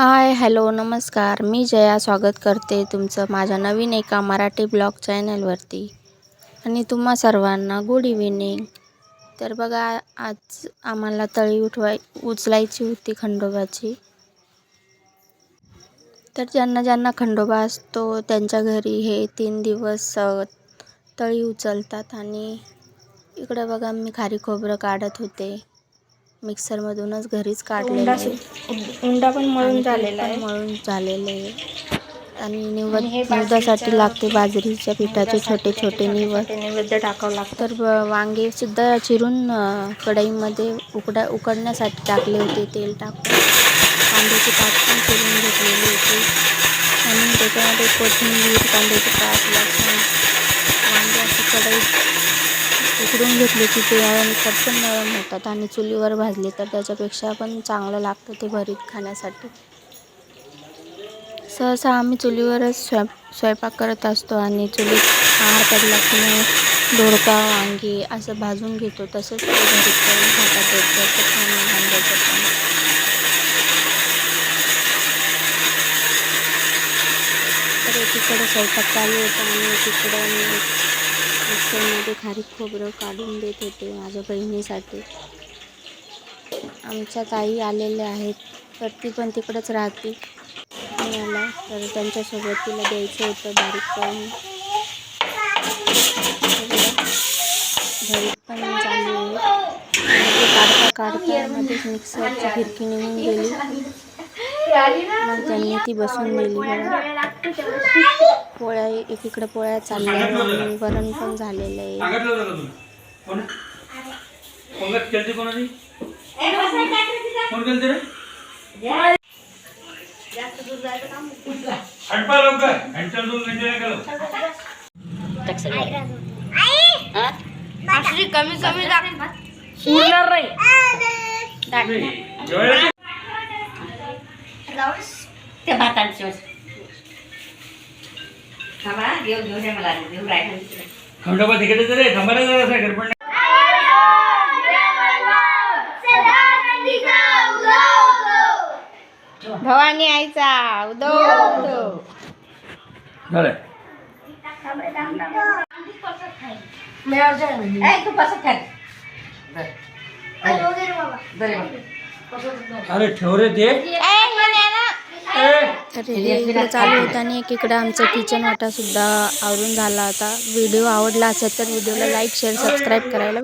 Hi hello नमस्कार. मी जया स्वागत करते तुमचं माझ्या नवीन एका मराठी ब्लॉग चॅनलवरती. आणि तुम्हा सर्वांना गुड इव्हिनिंग तर बघा आज आम्हाला तळी उठवाय उचलायची होती खंडोबाची. तर ज्यांना ज्यांना खंडोबा असतो त्यांच्या घरी हे तीन दिवस तळी उचलतात. आणि इकडं बघा मी खारी खोबरं काढत होते. मिक्सरमधूनच घरीच काढलेलं आहे. उंडा पण मळून आणि झालेला आहे. मळून झालेले आहे. आणि निवद आणि हे निवदासाठी बाजरीचं- लागते बाजरीच्या पिठाचे छोटे छोटे निवद छोटे नैवेद्य टाकावं लागतं तर वांगे सुद्धा चिरून अ, कढईमध्ये उकड्या उकडण्यासाठी टाकले होते. तेल टाकून कांद्याची पात पण चिरून घेतलेली होती. आणि त्याच्यामध्ये कोथिंबीर कांद्याची पात लसूण वांगे अशी कढईत उकडून घेतले की ते नरम पटकन नरम होतात आणि चुलीवर भाजले तर त्याच्यापेक्षा पण चांगलं लागतं ते भरीत खाण्यासाठी. सहसा आम्ही चुलीवरच स्वयं स्वयंपाक करत असतो आणि चुलीत आहार पडला की मग दोडका वांगी असं भाजून घेतो. तसंच ते भरीत करून खातात दोडक्याचं तर एकीकडे स्वयंपाक चालू होता आणि एकीकडे मी मिक्सरमध्ये खारीक खोबरं काढून देत होते माझ्या बहिणीसाठी. आमच्या ताई आलेल्या आहेत तर ती पण तिकडंच राहते. मला तर त्यांच्यासोबत तिला द्यायचं होतं बारीक करून. घरी पण चालू आहे. म्हणजे काढता काढता मध्येच मिक्सरची खिडकी निघून गेली. मग त्यांनी ती बसून दिली मला. पोळ्या एकीकडे पोळ्या चालल्या आणि वरण पण झालेलं आहे. कमी कमी उरणार नाही. जेवायला? त्या भातांची थांबा मला राहिला खंडोबा तिकडे. थांबायला जरा असं घर पण भवानी आईचा उदो उदो. झालं तू कसं खाय अरे ठेव रे ते. हे इकडे चालू होतं आणि एकीकडे आमचं किचन वाटा सुद्धा आवरून झाला होता. व्हिडिओ आवडला असेल तर व्हिडिओला लाईक शेअर सबस्क्राईब करायला